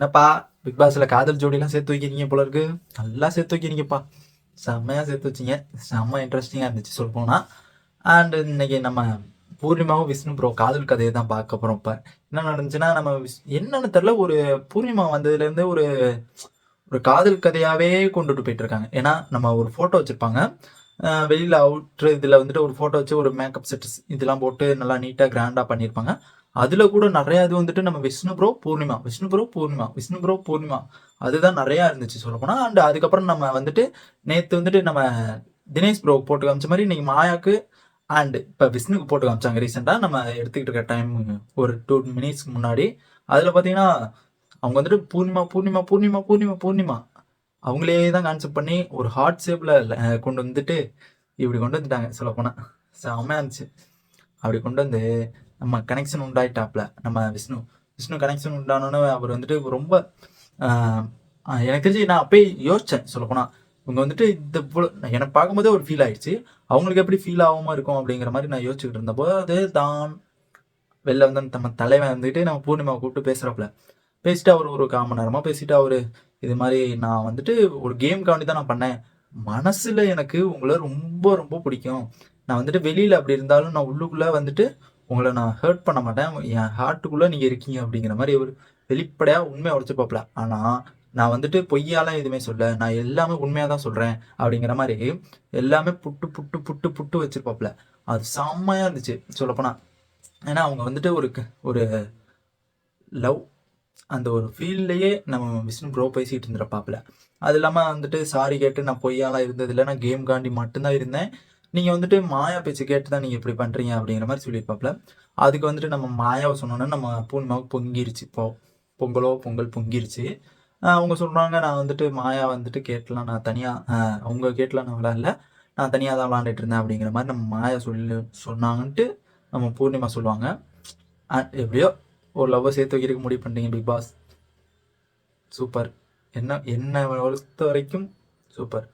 என்னப்பா? பிக் பாஸ்ல காதல் ஜோடிலாம் சேர்த்து வைக்கிறீங்க போல இருக்கு. நல்லா சேர்த்து வைக்கிறீங்கப்பா. செம்மையாக சேர்த்து வச்சீங்க. செம்ம இன்ட்ரெஸ்டிங்காக இருந்துச்சு சொல்ல போனால் அண்ட் இன்னைக்கு நம்ம பூர்ணிமாவும் விஷ்ணு ப்ரோ காதல் கதையை தான் பார்க்க போகிறோம் இப்போ. என்ன நடந்துச்சுன்னா நம்ம விஸ்- என்னன்னு தெரில ஒரு பூர்ணிமா வந்ததுலேருந்து ஒரு ஒரு காதல் கதையாகவே கொண்டுட்டு போயிட்டு இருக்காங்க ஏன்னா நம்ம ஒரு ஃபோட்டோ வச்சுருப்பாங்க. வெளியில் அவுட்ரு இதில் வந்துட்டு ஒரு ஃபோட்டோ வச்சு ஒரு மேக்கப் செட்ஸ் இதெல்லாம் போட்டு நல்லா நீட்டாக கிராண்டாக பண்ணியிருப்பாங்க. அதுல கூட நிறைய இது வந்துட்டு நம்ம Vishnu bro Poornima Vishnu bro Poornima Vishnu bro Poornima அதுதான் நிறைய இருந்துச்சு சொல்லப்போனா. அண்ட் அதுக்கப்புறம் நம்ம வந்துட்டு நேத்து வந்துட்டு நம்ம தினேஷ் ப்ரோ போட்டு காமிச்ச மாதிரி இன்னைக்கு மாயாக்கு அண்ட் இப்போ விஷ்ணுக்கு போட்டு காமிச்சாங்க ரீசெண்டாக நம்ம எடுத்துக்கிட்டு இருக்க டைம் ஒரு டூ மினிட்ஸ்க்கு முன்னாடி. அதில் பார்த்தீங்கன்னா அவங்க வந்துட்டு பூர்ணிமா பூர்ணிமா பூர்ணிமா பூர்ணிமா பூர்ணிமா அவங்களே தான் கான்செப்ட் பண்ணி ஒரு ஹார்ட் ஷேப்பில் கொண்டு வந்துட்டு இப்படி கொண்டு வந்துட்டாங்க சொல்லப்போனால் செம்மையாக இருந்துச்சு. அப்படி கொண்டு வந்து நம்ம கனெக்ஷன் உண்டாயிட்டாப்ல. நம்ம விஷ்ணு விஷ்ணு கனெக்ஷன் உண்டானோன்னு அவர் வந்துட்டு ரொம்ப எனக்கு தெரிஞ்சு நான் அப்பயே யோசிச்சேன் சொல்லப்போனால் இவங்க வந்துட்டு இந்த எனக்கு பார்க்கும்போதே ஒரு ஃபீல் ஆயிடுச்சு. அவங்களுக்கு எப்படி ஃபீல் ஆகாம இருக்கும் அப்படிங்கிற மாதிரி நான் யோசிச்சுக்கிட்டு இருந்தப்போ அது தான் வெளில வந்து நம்ம தலைவன் வந்துட்டு நம்ம பூர்ணிமா கூப்பிட்டு பேசுகிறப்பல பேசிட்டு அவர் ஒரு கால் மணி நேரமாக பேசிட்டு அவர் இது மாதிரி நான் வந்துட்டு ஒரு கேம்காண்டி தான் நான் பண்ணேன். மனசில் எனக்கு உங்களை ரொம்ப ரொம்ப பிடிக்கும். நான் வந்துட்டு வெளியில் அப்படி இருந்தாலும் நான் உள்ளுக்குள்ளே வந்துட்டு உங்களை நான் ஹர்ட் பண்ண மாட்டேன். என் ஹார்ட்டுக்குள்ளே நீங்கள் இருக்கீங்க அப்படிங்கிற மாதிரி ஒரு வெளிப்படையாக உண்மையை உடைச்சுப்பாப்ல ஆனால் நான் வந்துட்டு பொய்யாலாம் எதுவுமே சொல்ல நான் எல்லாமே உண்மையாக தான் சொல்கிறேன் அப்படிங்கிற மாதிரி எல்லாமே புட்டு புட்டு புட்டு புட்டு வச்சுருப்பாப்புல அது செம்மையாக இருந்துச்சு சொல்லப்போனால் ஏன்னா அவங்க வந்துட்டு ஒரு ஒரு லவ் அந்த ஒரு ஃபீல்ட்லேயே நம்ம விஷ்ணு ப்ரோ பேசிகிட்டு இருந்துருப்பாப்புல. அது இல்லாமல் வந்துட்டு சாரி கேட்டு நான் பொய்யாலாம் இருந்ததில்லை. நான் கேம் காண்டி மட்டும்தான் இருந்தேன். நீங்கள் வந்துட்டு மாயா பேச்சு கேட்டு தான் நீங்கள் இப்படி பண்ணுறீங்க அப்படிங்கிற மாதிரி சொல்லியிருப்பாப்ல. அதுக்கு வந்துட்டு நம்ம மாயாவை சொன்னோன்னா நம்ம பூர்ணிமாவுக்கு பொங்கிருச்சு. இப்போ பொங்கலோ பொங்கல் பொங்கிருச்சு. அவங்க சொல்கிறாங்க நான் வந்துட்டு மாயா வந்துட்டு கேட்டலாம் நான் தனியாக அவங்க கேட்டலாம் நான் விளாட்ல நான் தனியாக தான் விளாண்டுட்டு இருந்தேன் அப்படிங்கிற மாதிரி நம்ம மாயா சொல்லி சொன்னாங்கன்ட்டு நம்ம பூர்ணிமா சொல்லுவாங்க. எப்படியோ ஒரு லவ்வை சேர்த்து வைக்கிறதுக்கு முடிவு பண்ணிட்டீங்க பிக் பாஸ். சூப்பர். என்ன என்னை பொறுத்த வரைக்கும் சூப்பர்.